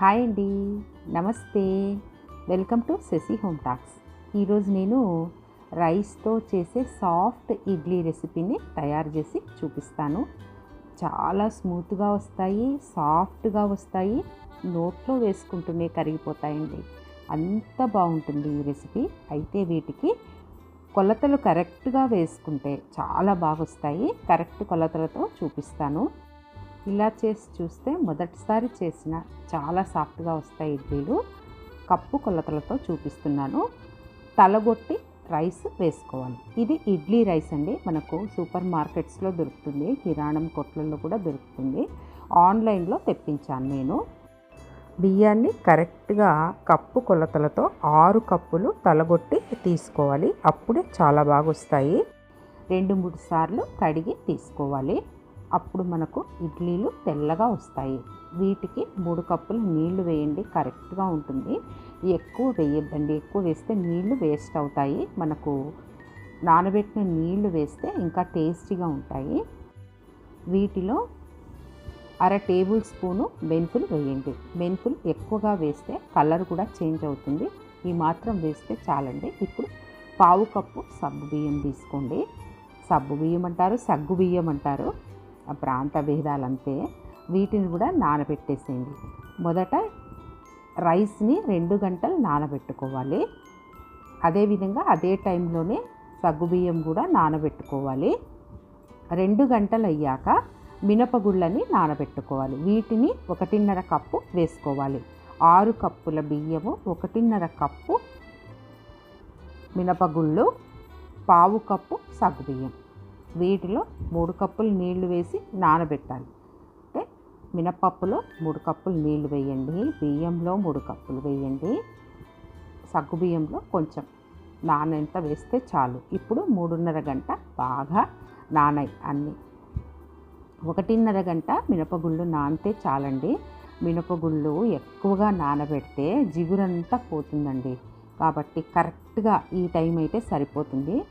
Hi అండి. నమస్తే. Welcome to Shashi home talks. ఈరోజు నేను రైస్తో చేసే సాఫ్ట్ ఇడ్లీ రెసిపీని తయారు చేసి చూపిస్తాను. చాలా స్మూత్గా వస్తాయి సాఫ్ట్గా వస్తాయి నోట్లో వేసుకుంటూనే కరిగిపోతాయండి. అంత బాగుంటుంది ఈ రెసిపీ. అయితే వీటికి కొలతలు కరెక్ట్గా వేసుకుంటే చాలా బాగా వస్తాయి కరెక్ట్ కొలతలతో చూపిస్తాను. ఇలా చేసి చూస్తే మొదటిసారి చేసిన చాలా సాఫ్ట్గా వస్తాయి ఇడ్లీలు. కప్పు కొలతలతో చూపిస్తున్నాను. తలగొట్టి రైస్ వేసుకోవాలి. ఇది ఇడ్లీ రైస్ అండి. మనకు సూపర్ మార్కెట్స్లో దొరుకుతుంది. కిరాణం కొట్లలో కూడా దొరుకుతుంది. ఆన్లైన్లో తెప్పించాను నేను. బియ్యాన్ని కరెక్ట్గా కప్పు కొలతలతో ఆరు కప్పులు తలగొట్టి తీసుకోవాలి. అప్పుడే చాలా బాగా వస్తాయి రెండు మూడు సార్లు కడిగి తీసుకోవాలి. అప్పుడు మనకు ఇడ్లీలు తెల్లగా వస్తాయి. వీటికి మూడు కప్పులు నీళ్ళు వేయండి కరెక్ట్గా ఉంటుంది. ఎక్కువ వేయొద్దండి. ఎక్కువ వేస్తే నీళ్ళు వేస్ట్ అవుతాయి. మనకు నానబెట్టిన నీళ్ళు వేస్తే ఇంకా టేస్టీగా ఉంటాయి. వీటిలో అర టేబుల్ స్పూను మెంతులు వేయండి. మెంతులు ఎక్కువగా వేస్తే కలర్ కూడా చేంజ్ అవుతుంది. ఈ మాత్రం వేస్తే చాలండి. ఇప్పుడు పావు కప్పు సగ్గు బియ్యం తీసుకోండి. సగ్గు బియ్యం అంటారు సగ్గు బియ్యం అంటారు. ప్రాంత భేదాలంతే వీటిని కూడా నానబెట్టేసేయండి. మొదట రైస్ని రెండు గంటలు నానబెట్టుకోవాలి. అదేవిధంగా అదే టైంలోనే సగ్గుబియ్యం కూడా నానబెట్టుకోవాలి. రెండు గంటలు అయ్యాక మినపగుళ్ళని నానబెట్టుకోవాలి. వీటిని ఒకటిన్నర కప్పు వేసుకోవాలి. ఆరు కప్పుల బియ్యము ఒకటిన్నర కప్పు మినపగుళ్ళు పావు కప్పు సగ్గుబియ్యం. వీటిలో మూడు కప్పులు నీళ్ళు వేసి నానబెట్టాలి. అంటే మినపప్పులో మూడు కప్పులు నీళ్ళు వేయండి బియ్యంలో మూడు కప్పులు వేయండి సగ్గు బియ్యంలో కొంచెం నానెంత వేస్తే చాలు. ఇప్పుడు మూడున్నర గంట బాగా నానాయి అన్నీ. ఒకటిన్నర గంట మినపగుళ్ళు నానితే చాలండి. మినపగుళ్ళు ఎక్కువగా నానబెడితే జిగురంతా పోతుందండి. కాబట్టి కరెక్ట్గా ఈ టైం అయితే సరిపోతుంది.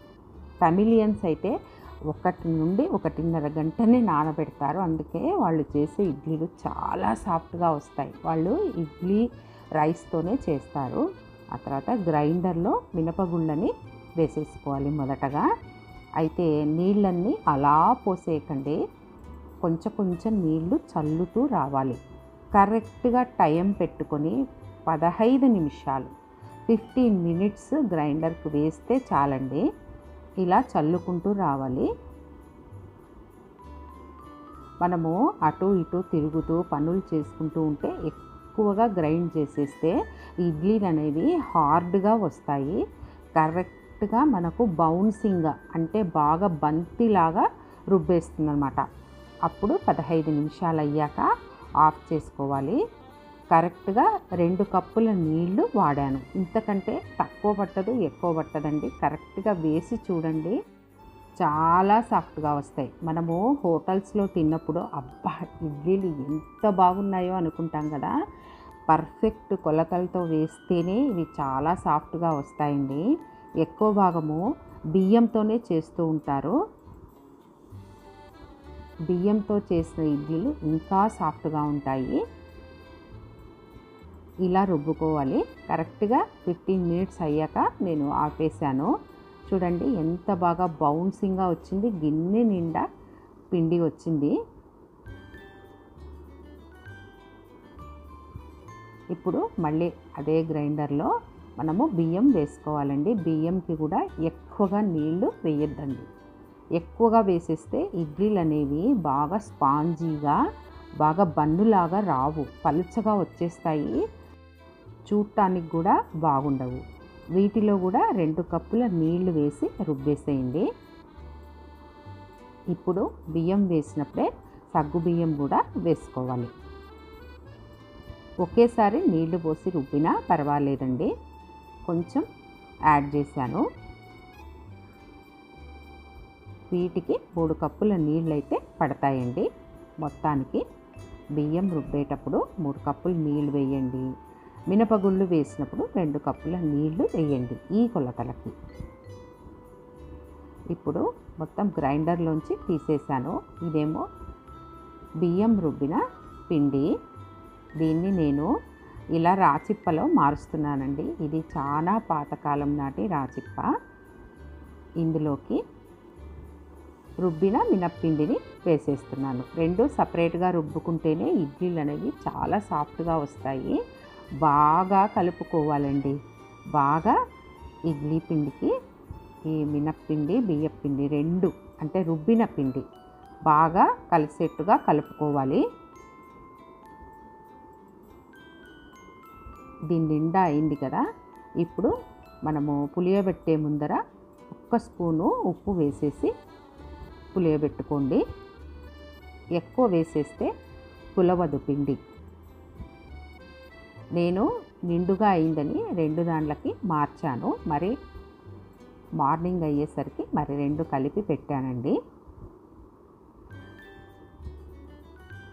తమిలియన్స్ అయితే ఒకటి నుండి ఒకటిన్నర గంటనే నానబెడతారు. అందుకే వాళ్ళు చేసే ఇడ్లీలు చాలా సాఫ్ట్గా వస్తాయి. వాళ్ళు ఇడ్లీ రైస్తోనే చేస్తారు. ఆ తర్వాత గ్రైండర్లో మినపగుళ్ళని వేసేసుకోవాలి మొదటగా. అయితే నీళ్ళన్నీ అలా పోసేయకండి. కొంచెం కొంచెం నీళ్ళు చల్లుతూ రావాలి. కరెక్ట్గా టైం పెట్టుకొని పదహైదు నిమిషాలు ఫిఫ్టీన్ మినిట్స్ గ్రైండర్కి వేస్తే చాలండి. ఇలా చల్లుకుంటూ రావాలి. మనము అటు ఇటు తిరుగుతూ పనులు చేసుకుంటూ ఉంటే ఎక్కువగా గ్రైండ్ చేసేస్తే ఇడ్లీలు అనేవి హార్డ్గా వస్తాయి. కరెక్ట్గా మనకు బౌన్సింగ్ అంటే బాగా బంతిలాగా రుబ్బేస్తుంది అనమాట అప్పుడు పదహైదు నిమిషాలు అయ్యాక ఆఫ్ చేసుకోవాలి. కరెక్ట్గా రెండు కప్పుల నీళ్ళు వాడాను. ఇంతకంటే తక్కువ పట్టదు ఎక్కువ పట్టదండి. కరెక్ట్గా వేసి చూడండి. చాలా సాఫ్ట్గా వస్తాయి. మనము హోటల్స్లో తిన్నప్పుడు అబ్బా ఇడ్లీలు ఎంత బాగున్నాయో అనుకుంటాం కదా. పర్ఫెక్ట్ కొలతలతో వేస్తేనే ఇవి చాలా సాఫ్ట్గా వస్తాయండి. ఎక్కువ భాగము బియ్యంతోనే చేస్తూ ఉంటారు. బియ్యంతో చేసిన ఇడ్లీలు ఇంకా సాఫ్ట్గా ఉంటాయి. ఇలా రుబ్బుకోవాలి. కరెక్ట్గా ఫిఫ్టీన్ మినిట్స్ అయ్యాక నేను ఆపేసాను. చూడండి ఎంత బాగా బౌన్సింగ్గా వచ్చింది. గిన్నె నిండా పిండి వచ్చింది. ఇప్పుడు మళ్ళీ అదే గ్రైండర్లో మనము బియ్యం వేసుకోవాలండి. బియ్యంకి కూడా ఎక్కువగా నీళ్ళు వేయొద్దండి. ఎక్కువగా వేసేస్తే ఇడ్లీలు అనేవి బాగా స్పాంజీగా బాగా బన్నులాగా రావు. పలుచగా వచ్చేస్తాయి. చూడటానికి కూడా బాగుండవు. వీటిలో కూడా రెండు కప్పుల నీళ్ళు వేసి రుబ్బేసేయండి. ఇప్పుడు బియ్యం వేసినప్పుడే సగ్గు బియ్యం కూడా వేసుకోవాలి. ఒకేసారి నీళ్ళు పోసి రుబ్బినా పర్వాలేదండి. కొంచెం యాడ్ చేశాను. వీటికి మూడు కప్పుల నీళ్ళు అయితే పడతాయండి. మొత్తానికి బియ్యం రుబ్బేటప్పుడు మూడు కప్పులు నీళ్ళు వేయండి. మినపగుళ్ళు వేసినప్పుడు రెండు కప్పుల నీళ్ళు వేయండి ఈ కొలతలకి. ఇప్పుడు మొత్తం గ్రైండర్లోంచి తీసేసాను ఇదేమో బియ్యం రుబ్బిన పిండి. దీన్ని నేను ఇలా రాచిప్పలో మారుస్తున్నానండి. ఇది చాలా పాతకాలం నాటి రాచిప్ప. ఇందులోకి రుబ్బిన మినప్పిండిని వేసేస్తున్నాను. రెండు సపరేట్గా రుబ్బుకుంటేనే ఇడ్లీలు అనేవి చాలా సాఫ్ట్గా వస్తాయి. బాగా కలుపుకోవాలండి. బాగా ఇడ్లీ పిండికి ఈ మినప్పిండి బియ్యపిండి రెండు అంటే రుబ్బిన పిండి బాగా కలిసేట్టుగా కలుపుకోవాలి. దీని నిండా అయింది కదా? ఇప్పుడు మనము పులియబెట్టే ముందర ఒక్క స్పూను ఉప్పు వేసేసి పులియబెట్టుకోండి ఎక్కువ వేసేస్తే పులవదు పిండి. నేను నిండుగా అయిందని రెండు దాంట్లకి మార్చాను. మరి మార్నింగ్ అయ్యేసరికి మరి రెండు కలిపి పెట్టానండి.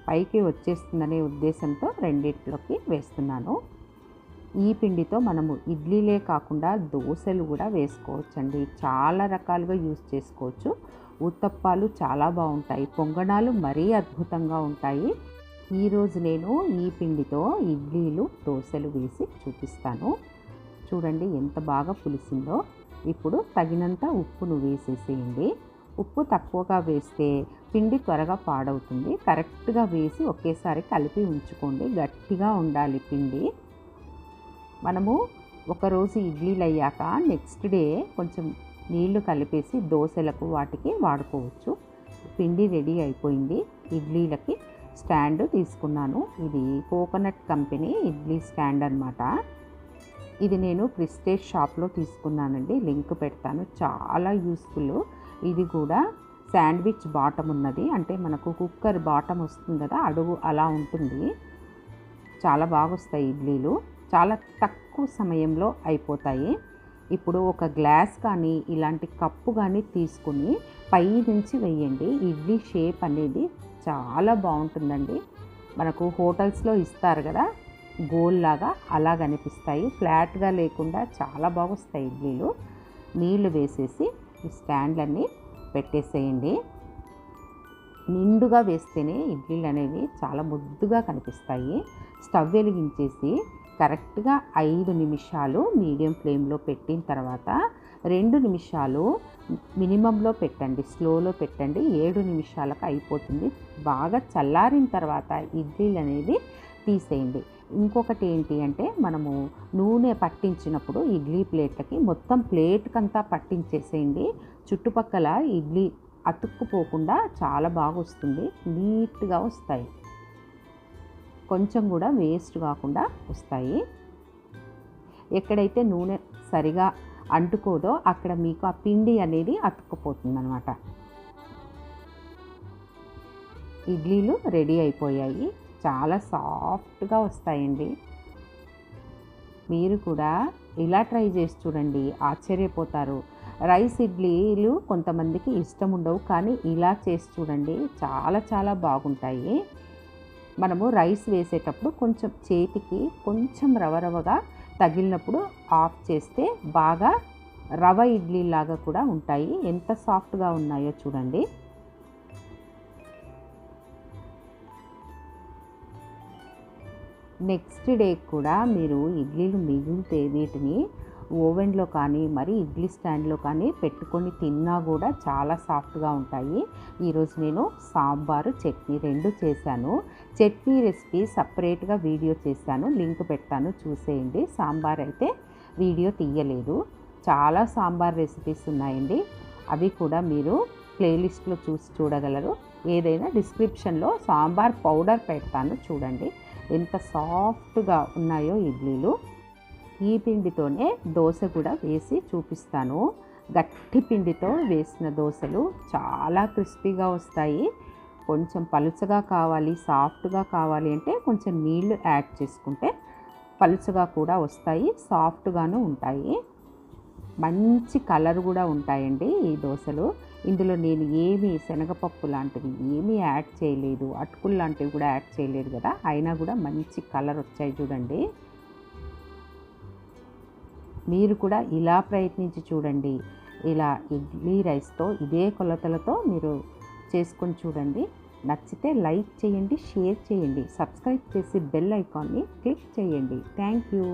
పైకి వచ్చేస్తుందనే ఉద్దేశంతో రెండిట్లోకి వేస్తున్నాను. ఈ పిండితో మనము ఇడ్లీలే కాకుండా దోశలు కూడా వేసుకోవచ్చండి. చాలా రకాలుగా యూస్ చేసుకోవచ్చు. ఉత్తప్పాలు చాలా బాగుంటాయి. పొంగణాలు మరీ అద్భుతంగా ఉంటాయి. ఈరోజు నేను ఈ పిండితో ఇడ్లీలు దోశలు వేసి చూపిస్తాను. చూడండి ఎంత బాగా పులిసిందో. ఇప్పుడు తగినంత ఉప్పును వేసేసేయండి. ఉప్పు తక్కువగా వేస్తే పిండి త్వరగా పాడవుతుంది. కరెక్ట్గా వేసి ఒకేసారి కలిపి ఉంచుకోండి. గట్టిగా ఉండాలి పిండి. మనము ఒకరోజు ఇడ్లీలు అయ్యాక నెక్స్ట్ డే కొంచెం నీళ్ళు కలిపేసి దోశలకు వాటికి వాడుకోవచ్చు. పిండి రెడీ అయిపోయింది. ఇడ్లీలకి స్టాండ్ తీసుకున్నాను. ఇది కోకోనట్ కంపెనీ ఇడ్లీ స్టాండ్ అనమాట ఇది నేను ప్రిస్టేజ్ షాప్లో తీసుకున్నానండి. లింక్ పెడతాను. చాలా యూస్ఫుల్. ఇది కూడా శాండ్విచ్ బాటమ్ ఉన్నది. అంటే మనకు కుక్కర్ బాటమ్ వస్తుంది కదా అడుగు అలా ఉంటుంది. చాలా బాగా వస్తాయి ఇడ్లీలు. చాలా తక్కువ సమయంలో అయిపోతాయి. ఇప్పుడు ఒక గ్లాస్ కానీ ఇలాంటి కప్పు కానీ తీసుకుని పై నుంచి వేయండి. ఇడ్లీ షేప్ అనేది చాలా బాగుంటుందండి. మనకు హోటల్స్లో ఇస్తారు కదా గోల్ లాగా అలా కనిపిస్తాయి. ఫ్లాట్గా లేకుండా చాలా బాగొస్తాయి ఇడ్లీలు నీళ్ళు వేసేసి ఈ స్టాండ్లన్నీ పెట్టేసేయండి. నిండుగా వేస్తేనే ఇడ్లీలు అనేవి చాలా ముద్దుగా కనిపిస్తాయి. స్టవ్ వెలిగించేసి కరెక్ట్గా ఐదు నిమిషాలు మీడియం ఫ్లేమ్లో పెట్టిన తర్వాత రెండు నిమిషాలు మినిమంలో పెట్టండి స్లోలో పెట్టండి. ఏడు నిమిషాలకు అయిపోతుంది. బాగా చల్లారిన తర్వాత ఇడ్లీలు అనేది తీసేయండి. ఇంకొకటి ఏంటి అంటే మనము నూనె పట్టించినప్పుడు ఇడ్లీ ప్లేట్లకి మొత్తం ప్లేట్కంతా పట్టించేసేయండి. చుట్టుపక్కల ఇడ్లీ అతుక్కుపోకుండా చాలా బాగా వస్తుంది. నీట్గా వస్తాయి. కొంచెం కూడా వేస్ట్ కాకుండా వస్తాయి. ఎక్కడైతే నూనె సరిగా అంటుకోదో అక్కడ మీకు ఆ పిండి అనేది అతుక్కుపోతుంది అనమాట ఇడ్లీలు రెడీ అయిపోయాయి. చాలా సాఫ్ట్గా వస్తాయండి. మీరు కూడా ఇలా ట్రై చేసి చూడండి. ఆశ్చర్యపోతారు. రైస్ ఇడ్లీలు కొంతమందికి ఇష్టం ఉండవు కానీ ఇలా చేసి చూడండి. చాలా చాలా బాగుంటాయి. మనము రైస్ వేసేటప్పుడు కొంచెం చేతికి కొంచెం రవరవగా తగిలినప్పుడు ఆఫ్ చేస్తే బాగా రవ ఇడ్లీ లాగా కూడా ఉంటాయి. ఎంత సాఫ్ట్గా ఉన్నాయో చూడండి. నెక్స్ట్ డే కూడా మీరు ఇడ్లీలు మిగిలితే వీటిని ఓవెన్లో కానీ మరి ఇడ్లీ స్టాండ్లో కానీ పెట్టుకొని తిన్నా కూడా చాలా సాఫ్ట్గా ఉంటాయి. ఈరోజు నేను సాంబారు చట్నీ రెండు చేశాను. చట్నీ రెసిపీ సపరేట్గా వీడియో చేశాను. లింక్ పెడతాను చూసేయండి. సాంబార్ అయితే వీడియో తీయలేదు. చాలా సాంబార్ రెసిపీస్ ఉన్నాయండి. అవి కూడా మీరు ప్లేలిస్ట్లో చూసి చూడగలరు. ఏదైనా డిస్క్రిప్షన్లో సాంబార్ పౌడర్ పెడతాను చూడండి. ఎంత సాఫ్ట్గా ఉన్నాయో ఇడ్లీలు. ఈ పిండితోనే దోశ కూడా వేసి చూపిస్తాను. గట్టి పిండితో వేసిన దోశలు చాలా క్రిస్పీగా వస్తాయి. కొంచెం పలుచగా కావాలి సాఫ్ట్గా కావాలి అంటే కొంచెం నీళ్ళు యాడ్ చేసుకుంటే పలుచగా కూడా వస్తాయి సాఫ్ట్గాను ఉంటాయి. మంచి కలర్ కూడా ఉంటాయండి ఈ దోశలు. ఇందులో నేను ఏమి శనగపప్పు లాంటివి ఏమీ యాడ్ చేయలేదు. అటుకులు లాంటివి కూడా యాడ్ చేయలేదు కదా అయినా కూడా మంచి కలర్ వచ్చాయి చూడండి. మీరు కూడా ఇలా ప్రయత్నించి చూడండి. ఇలా ఇడ్లీ రైస్తో ఇదే కొలతలతో మీరు చేసుకొని చూడండి. నచ్చితే లైక్ చేయండి షేర్ చేయండి. సబ్స్క్రైబ్ చేసి బెల్ ఐకాన్ని క్లిక్ చేయండి. Thank you.